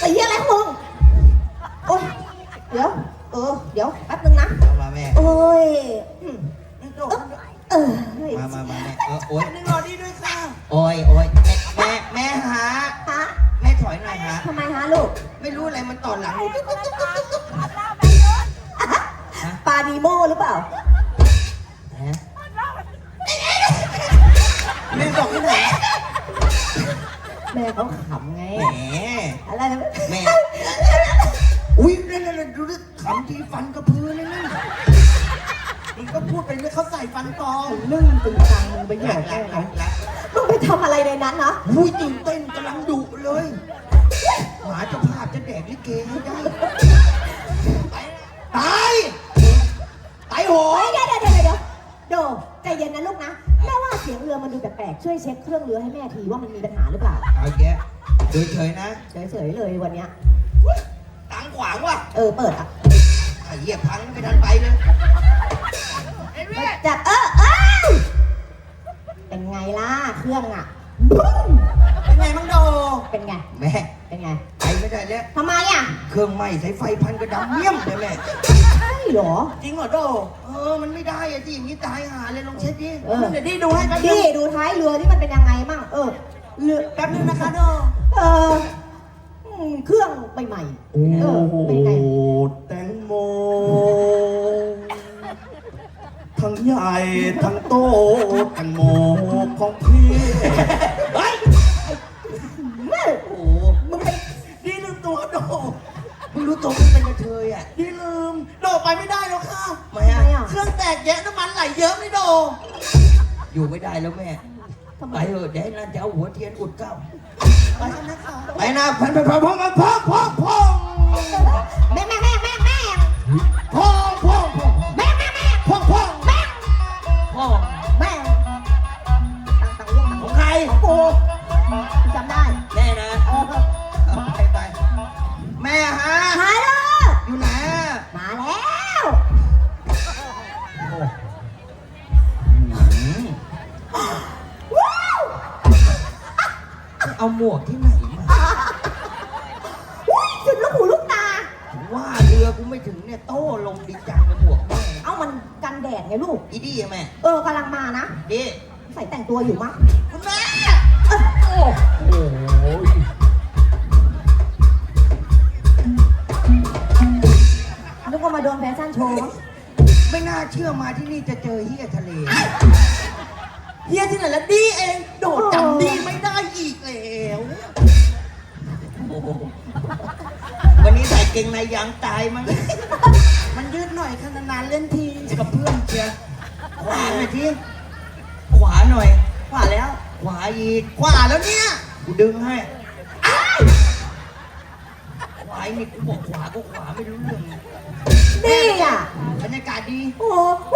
ง่ายไอ้เหี้ยอะไรของมึงโอ้ยเดี๋ยว เออ เดี๋ยวแป๊บนึงนะ เอามาแม่ โอ้ยอืมไม่โดดเออเฮ้ยมามามาแม่เออโอ๊ยอันนึงรอดีด้วยค่ะโอ๊ยโอ๊ยแม่แม่แม่หาฮะแม่ถอยหน่อยฮะทำไมฮะลูกไม่รู้อะไรมันต่อหลังหนูปลาดีโมหรือเปล่า ฮะแม่บอกที่ไหน แม่เขาขำไง แหมอะไรนะแม่อุ้ยนั่นนั่นดูดิขำทีฟันกระพือเลยนั่นมึงก็พูดไปเลยเขาใส่ฟันปลอมนึ่งตึงตังมึงไปหยรัอกกรัแก้กเขารักรักมึงไปทำอะไรในนั้นนะอุ้ยตื่นเต้นกำลังดุเลยหมาเจ้าภาพจะแดกลิเกให้ได้ กๆช่วยเช็คเครื่องเรือให้แม่ทีว่ามันมีปัญหาหรือเปล่า เอาแกะดูเฉยนะเฉยๆเลยวันเนี้ย ตังขวางว่ะเออเปิดอะไอ้เหี้ยพังไม่ทันไปเลยจัดเออเออเป็นไงล่ะเครื่องอะบึ้มเป็นไงมังโดเป็นไง แม่ เป็นไง ไปไม่ได้แล้ว ทำไมอะเครื่องไหม้สายไฟพันกระดำเมี่ยมเลยแม่ ใช่เหรอ จริงเหรอโดเออ มันไม่ได้อะที่อย่างนี้ตายหาเลยลองเช็คดิเออ เดี๋ยวดีดูให้แป๊บนึพี่งดูท้ายเรือที่มันเป็นยังไงมั่งเออเรือแป๊บนึงนะคะโดเอออืมเครื่องใหม่ๆเออเป็นไงแตงโม ทั้งใหญ่ทั้งโตแตงโมของพี่ มึงรู้ตัวมึงเป็นกระเทยอะดีลืมโดไปไม่ได้แล้วค่ะทำไมทำไมอะอะ เครื่องแตกแยะน้ำมันไหลเยอะไม่โดอยู่ไม่ได้แล้วแม่ ทำไม ไปเถอะเดี๋ยวให้นั่นจะเอาหัวเทียนอุดเก้า ไปกันนะคะไปนะพันไปพันพันพันพันพันพันแม่แม่แม่แม่แม่พันพันพันแม่แม่แม่พันพันแม่พันแม่ตังตังเรื่องขขอองงใครกู เอาหมวกที่ไหนมาอุ้ยสุดลูกหูลูกตาว่าเรือกูไม่ถึงเนี่ยโต้ลงดีจังกับหมวกแม่เอามันกันแดดไงลูก อีดี้อะแม่เออกำลังมานะ ดิใส่แต่งตัวอยู่มั้งคุณแม่เออโอ้ยนึกว่ามาโดนแฟชั่นโชว์มั้งไม่น่าเชื่อมาที่นี่จะเจอเฮียทะเล เฮียที่ไหนละดีเอง โดดจำดีไม่ได้อีก แล้วโอ้โหวันนี้ใส่เกงในยางตายมั้งมันยืดหน่อยค่ะนานๆเล่นทีกับเพื่อนเชียร์ขวาหน่อยทีขวาหน่อย ขวาแล้ว ขวาอีก ขวาแล้วเนี่ยกูดึงให้ขวาอีกกูบอกขวาก็ขวาไม่รู้เรื่องนี่อะบรรยากาศดี โอ้โห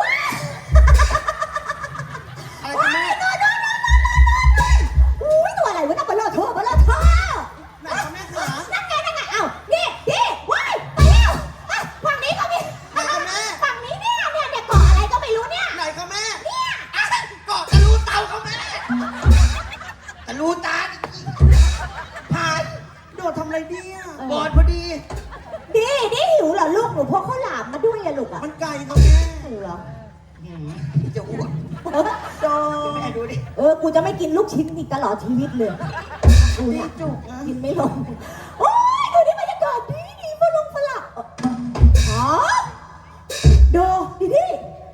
อะลูกอะมันไกลค่ะแม่เหรอหืมจะอ้วกเออโดแม่ดูดิ เออ กูจะไม่กินลูกชิ้นอีกตลอดชีวิตเลยกูดีเนี่ยจุกนะกินไม่ลง โอ้ยดูนี่บรรยากาศดีดีฝรั่งฝรั่งเอ่ออ๋อดูดีดี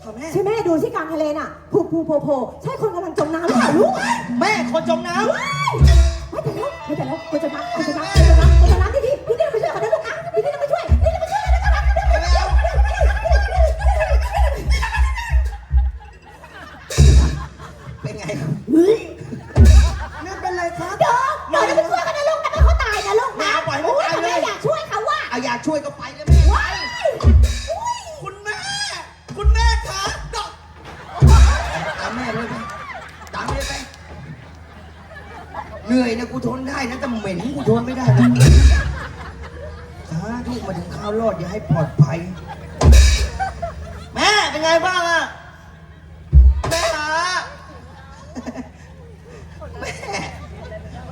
ค่ะแม่ใช่แม่ดูที่กลางทะเลน่ะผูผูโผโผใช่คนกำลังจมน้ำหรือเปล่าลูก แม่คนจมน้ว้ายไม่แต่แล้วไม่แต่แล้วกูจะน้ำกูจะน้ำกูจะน้ำกูจะน้ำดีดีดีดีไปช่วยเขานะลูกนะดีดีไปช่วยดีดีไปช่วย เหนื่อยนะกูทนได้นะแต่เหม็นกูทนไม่ได้นะสาธุมาถึงข้าวรอดอย่าให้ปลอดภัย แม่เป็นไงบ้างอะแม่หาแม่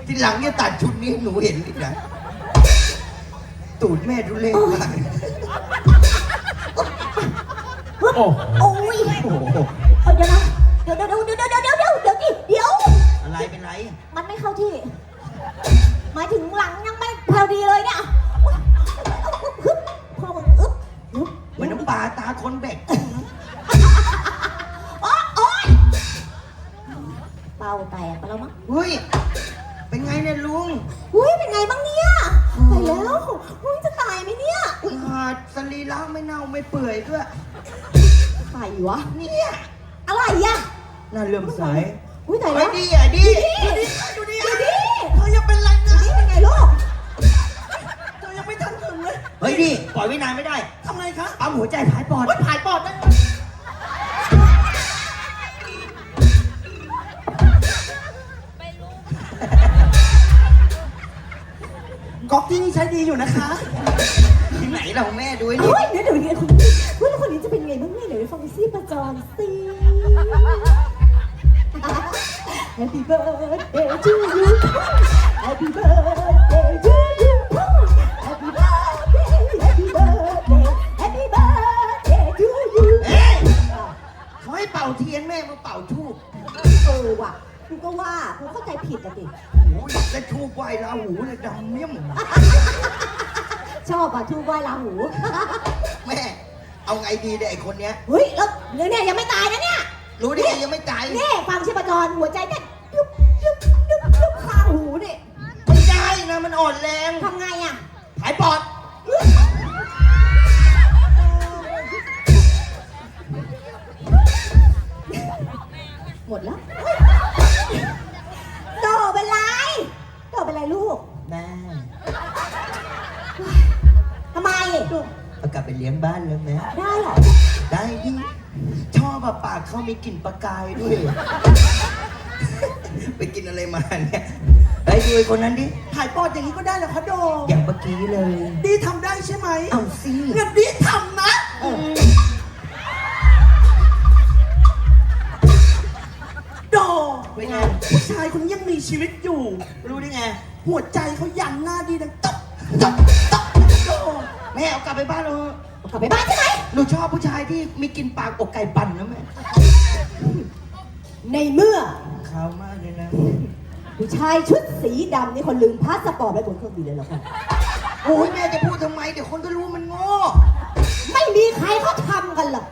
ทีหลังเนี่ยตัดชุดนี้ให้หนูเห็นอีกนะตูดแม่ดูเล่มากโอ้โอ้ยโอ้โหเอาเดี๋ยวนะเดี๋ยวเดี๋ยวเดี๋ยว เป็นไร มันไม่เข้าที่ หมายถึงหลังยังไม่พอดีเลยเนี่ยอุ๊ยอึ๊บอึ๊บพอมึงอึ๊บอึ๊บเหมือนน้ำปลาตาคนแบกโอ๊ยโอ๊ยเป่าแตกไปแล้วมั้งเฮ้ย เป็นไงเนี่ยลุง อุ้ยเป็นไงบ้างเนี่ยไปแล้วอุ้ยจะตายไหมเนี่ยอุ้ยหาดสรีระไม่เน่าไม่เปื่อยด้วยใครวะเนี่ยอะไรอะน่าเลื่อมใส อุ้ยตายไอ้แล้วดีอะดีดูดิดูดิเธอยังเป็นไรนะนี่เป็นไงลูกเธอยังไม่ทันถึงเลยเฮ้ยดีปล่อยไว้นานไม่ได้ทำไงคะปั๊มหัวใจผายปอด โอ๊ยผายปอดได้ก๊อกที่นี่ใช้ดีอยู่นะคะ ที่ไหนเราแม่ดูไอ้นี่ เฮ้ยเดี๋ยวเดี๋ยวเดี๋ยวคนนี้เฮ้ยแล้วคนนี้จะเป็นไงบ้างเนี่ยเดี๋ยวไปฟังซิประจอนสิ Happy birthday to you Happy birthday to you Happy birthday Happy birthday Happy birthday to you เฮ้ยเขาให้เป่าเทียนแม่มาเป่าทูบเออว่ะกูก็ว่ากูเข้าใจผิดอะดิ โอ้ยแล้วทูบไหวลาหูเลยดำเมี่ยม ชอบอะทูบไหว้ลาหู แม่ เอาไงดีเนี่ยไอ้คนเนี้ย เฮ้ยแล้วเนี่ยเนี่ยยังไม่ตายนะเนี่ย รู้ได้ไงยังไม่จ่าย นี่ฟังชีพจรหัวใจเนี่ มันอ่อนแรงทำไงอะผายปอด หมดแล้วโตเป็นไรโตเป็นไรลูกแม่ทำไมเอากลับไปเลี้ยงบ้านแล้วแม่ได้เหรอได้ดิชอบอะปากเขามีกลิ่นปลากายด้วย ไปกินอะไรมาเนี่ย ไปดูไอ้คนนั้นดิผายปอดอย่างนี้ก็ได้เหรอคะโดอย่างเมื่อกี้เลย ดีทำได้ใช่ไหมเอาสิเงินดีทำนะโดเป็นไง ผู้ชายคนนี้ยังมีชีวิตอยู่ รู้ได้ไง หัวใจเขายันหน้าดีดังต๊อกต๊อกต๊อกโดแม่เอากลับไปบ้านเราเถอะกลับไปบ้านใช่ไหม หนูชอบผู้ชายที่มีกลิ่นปากอกไก่ปั่นนะแม่ในเมื่อ ขาวมากเลยนะ ผู้ชายชุดสีดำนี่คนลืมพาสปอร์ตไว้บนเครื่องบินเลยเหรอคะโอ้ยแม่จะพูดทำไม เดี๋ยวคนก็รู้มันโง่ ไม่มีใครเขาทำกันหรอก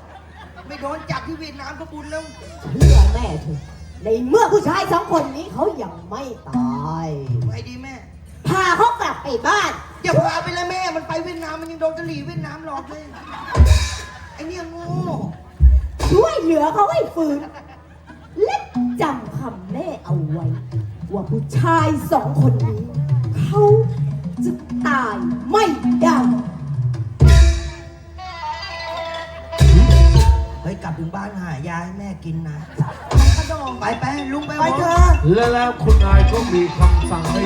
ไม่โดนจับที่เวียดนามก็บุญแล้ว เชื่อแม่เถอะในเมื่อผู้ชายสองคนนี้เขายังไม่ตายไงดีแม่ พาเขากลับไปบ้าน อย่าพาไปเลยแม่ มันไปเวียดนามมันยังโดนกะหรี่เวียดนามหลอกเลยไอเนี่ยโง่ช่วยเหลือเขาให้ฟื้นและจำคำแม่เอาไว้ ว่าผู้ชายสองคนนี้เขาจะตายไม่ได้เฮ้ยกลับถึงบ้านหายาให้แม่กินนะกระโดงไปไปลุงไปไปหมเถออะ และแล้วคุณนายก็มีคำสั่งให้